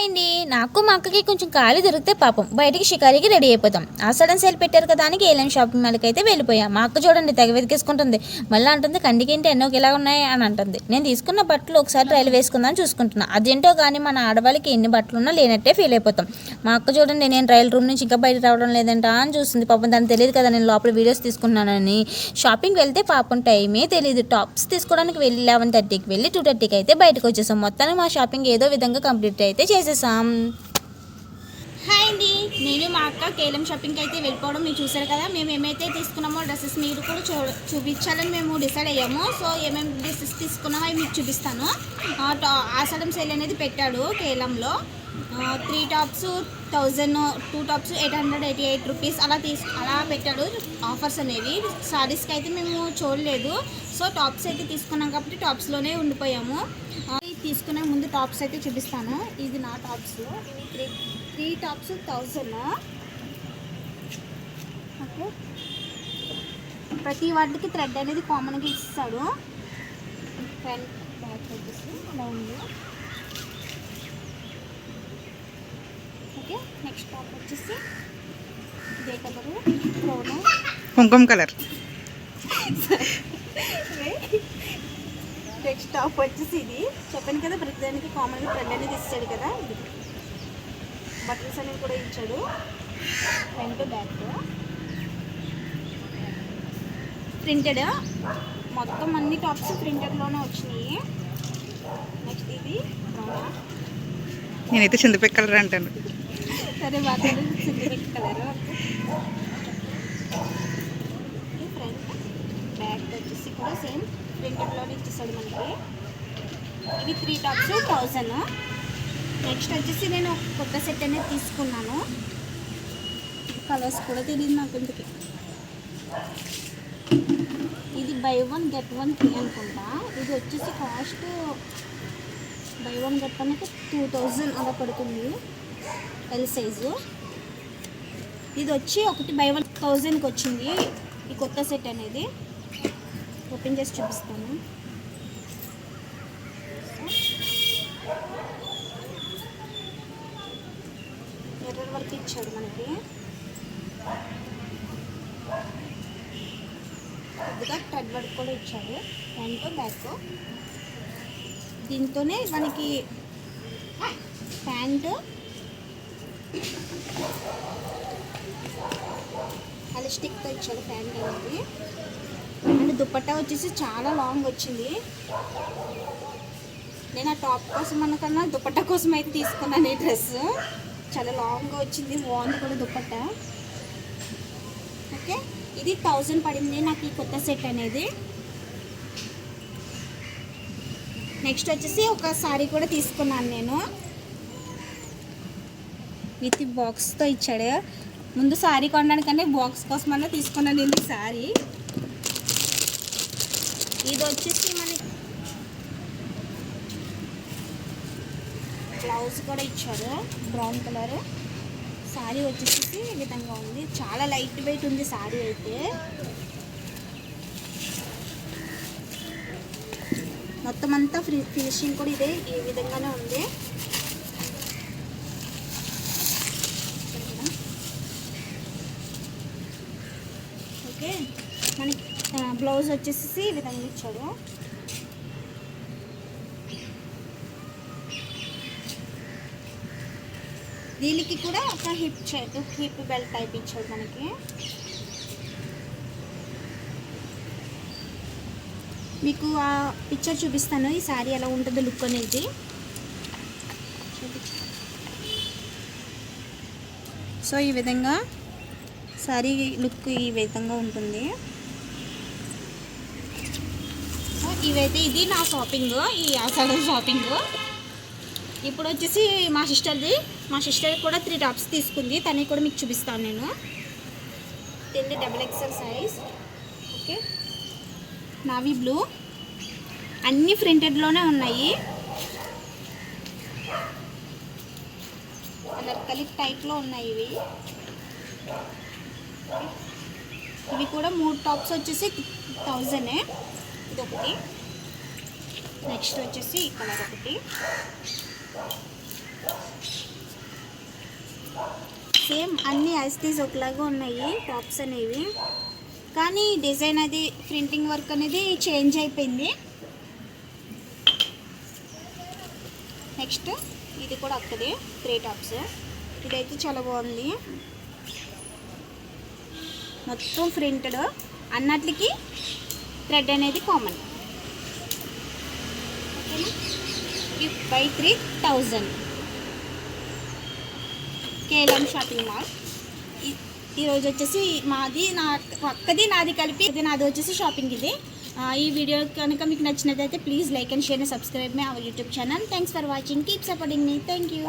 అయింది. నాకు మా అక్కకి కొంచెం ఖాళీ దొరికితే పాపం. బయటికి షికారికి రెడీ అయిపోతాం. ఆ సడన్ సేల్ పెట్టారు కదా అని ఏలం షాపింగ్ మాల్కి అయితే వెళ్ళిపోయాం. మా అక్క చూడండి తెగ వెతికేసుకుంటుంది. మళ్ళీ అంటుంది కండికేంటి ఎన్నోకి ఎలా ఉన్నాయి? అని అంటుంది. నేను తీసుకున్న బట్టలు ఒకసారి ట్రైల్ వేసుకుందాం చూసుకుంటున్నా. అదేంటో కానీ మన ఆడవాళ్ళకి ఎన్ని బట్టలు ఉన్నా లేనట్టే ఫీల్ అయిపోతాం. మా అక్క చూడండి నేను ట్రైల్ రూమ్ నుంచి ఇంకా బయట రావడం లేదంట అని చూస్తుంది. పాపం దానికి తెలియదు కదా నేను లోపల వీడియోస్ తీసుకున్నానని షాపింగ్ వెళ్తే పాపం టైమే తెలియదు. టాప్స్ తీసుకోవడానికి వెళ్ళి లెవెన్ థర్టీకి వెళ్ళి టూ థర్టీకి అయితే బయటకు వచ్చేసాం. మొత్తానికి మా షాపింగ్ ఏదో విధంగా కంప్లీట్ అయితే చేసేసాం. హాయ్ అండి. నేను మా అక్క కేలం షాపింగ్కి అయితే వెళ్ళిపోవడం మీరు చూసారు కదా మేము ఏమైతే తీసుకున్నామో డ్రెస్సెస్ మీరు కూడా చూ చూపించాలని మేము డిసైడ్ అయ్యాము. సో ఏమేమి డ్రెస్సెస్ తీసుకున్నామో అవి మీకు చూపిస్తాను. ఆసడం సేల్ అనేది పెట్టాడు కేలంలో three tops thousand two tops eight hundred eighty eight rupees అలా తీసు అలా పెట్టాడు ఆఫర్స్ అనేవి. సారీస్కి అయితే మేము చూడలేదు. సో టాప్స్ అయితే తీసుకున్నాం కాబట్టి టాప్స్లోనే ఉండిపోయాము. తీసుకునే ముందు టాప్స్ అయితే చూపిస్తాను. ఇది నా టాప్స్ ఇవి three three tops thousand. Okay. ప్రతి వాటికి థ్రెడ్ అనేది కామన్గా ఇస్తాడు. ఫ్రంట్ బ్యాక్ వచ్చేసి అలా ఉంది. ఓకే. నెక్స్ట్ టాప్ వచ్చేసి ఇదే కలరు బ్రౌన్ కుంకుమ కలర్. నెక్స్ట్ టాప్ వచ్చేసి ఇది. చెప్పాను కదా ప్రతి దానికి కామన్గా థ్రెడ్ అనేది ఇస్తాడు కదా. ఇది బటన్స్ అనేవి కూడా ఇచ్చాడు. ఫ్రంట్ బ్యాక్ ప్రింటెడ్ మొత్తం అన్ని టాప్స్ ప్రింటెడ్లోనే వచ్చినాయి. నెక్స్ట్ ఇది. నేనైతే చింతపిక్క కలర్ అంటాను. సరే బాగా సింగిల్ కలర్ ఫ్రంట్ బ్యాక్ వచ్చేసి కూడా సేమ్ ప్రింటెడ్లోనే ఇచ్చేసాడు మనకి. ఇవి త్రీ టాప్స్ థౌజండ్ నెక్స్ట్ వచ్చేసి నేను కొత్త సెట్ అనేది తీసుకున్నాను. కలర్స్ కూడా తెలియదు నాకు ఇంతకి. ఇది buy one get one three అనుకుంటా. ఇది వచ్చేసి cost buy one get one అయితే టూ థౌజండ్ అలా పడుతుంది. ఎల్ సైజు ఇది వచ్చి ఒకటి బై వన్ థౌజండ్కి వచ్చింది ఈ కొత్త సెట్ అనేది. ఓపెన్ చేసి చూపిస్తాను. ఎర్రర్ వరకు ఇచ్చాడు మనకి. కొద్దిగా థ్రెడ్ వర్క్ కూడా ఇచ్చాడు. ఫ్రంట్ బ్యాక్ దీంతోనే మనకి ప్యాంటు అలిస్టిక్తో ఇచ్చాడు ప్యాంట్ అనేది. దుపట్టా వచ్చేసి చాలా లాంగ్ వచ్చింది. నేను ఆ టాప్ కోసం అనకన్నా దుపట్టా కోసం అయితే తీసుకున్నాను ఈ డ్రెస్ చాలా లాంగ్గా వచ్చింది బాగుంది కూడా దుపట్టా. ఓకే? ఇది థౌజండ్ పడింది నాకు ఈ కొత్త సెట్ అనేది. నెక్స్ట్ వచ్చేసి ఒక సారీ కూడా తీసుకున్నాను నేను. విత్ బాక్స్తో ఇచ్చాడు. ముందు సారీ కొనడానికంటే బాక్స్ కోసం అన్నా తీసుకున్నాను నేను ఈ సారీ ఇది వచ్చేసి మనకి బ్లౌజ్ కూడా ఇచ్చారు. Brown colour. సారీ వచ్చేసి ఈ విధంగా ఉంది. చాలా లైట్ వెయిట్ ఉంది సారీ అయితే. మొత్తం అంతా ఫినిషింగ్ కూడా ఇదే ఈ విధంగానే ఉంది. ఓకే. మనకి బ్లౌజ్ వచ్చేసి ఈ విధంగా ఇచ్చాడు. దీనికి కూడా ఒక హిప్ హిప్ బెల్ట్ టైప్ ఇచ్చాడు మనకి. మీకు ఆ పిక్చర్ చూపిస్తాను ఈ శారీ ఎలా ఉంటుందో లుక్ అనేది. సో ఈ విధంగా శారీ లుక్ ఈ విధంగా ఉంటుంది సో ఇవైతే ఇది నా షాపింగ్ ఈ ఆషాఢ షాపింగ్. ఇప్పుడు వచ్చేసి మా సిస్టర్ది మా సిస్టర్ కూడా త్రీ టాప్స్ తీసుకుంది తనకి కూడా మీకు చూపిస్తాను నేను. తిండి డబుల్ ఎక్సెల్ సైజ్ ఓకే. నావి బ్లూ. అన్నీ ప్రింటెడ్లోనే ఉన్నాయి. అలర్కలి టైప్లో ఉన్నాయి ఇవి. ఇవి కూడా మూడు టాప్స్ వచ్చేసి థౌజండే ఇది ఒకటి నెక్స్ట్ వచ్చేసి ఈ కలర్ ఒకటి. సేమ్ అన్ని ఐస్టీస్ ఒకలాగా ఉన్నాయి టాప్స్ అనేవి. కానీ డిజైన్ అది ప్రింటింగ్ వర్క్ అనేది చేంజ్ అయిపోయింది. నెక్స్ట్ ఇది కూడా వస్తుంది త్రీ టాప్స్ ఇదైతే చాలా బాగుంది. మొత్తం ప్రింటెడ్ అన్నట్లకి థ్రెడ్ అనేది కామన్ ఓకేనా బై త్రీ థౌజండ్ కేలం షాపింగ్ మాల్ ఈరోజు వచ్చేసి మాది నా పక్కది నాది కలిపి ఇది నాది వచ్చేసి షాపింగ్ ఇది. ఈ వీడియో కనుక మీకు నచ్చినట్లయితే please like and share and subscribe my our YouTube channel thanks for watching keep supporting me thank you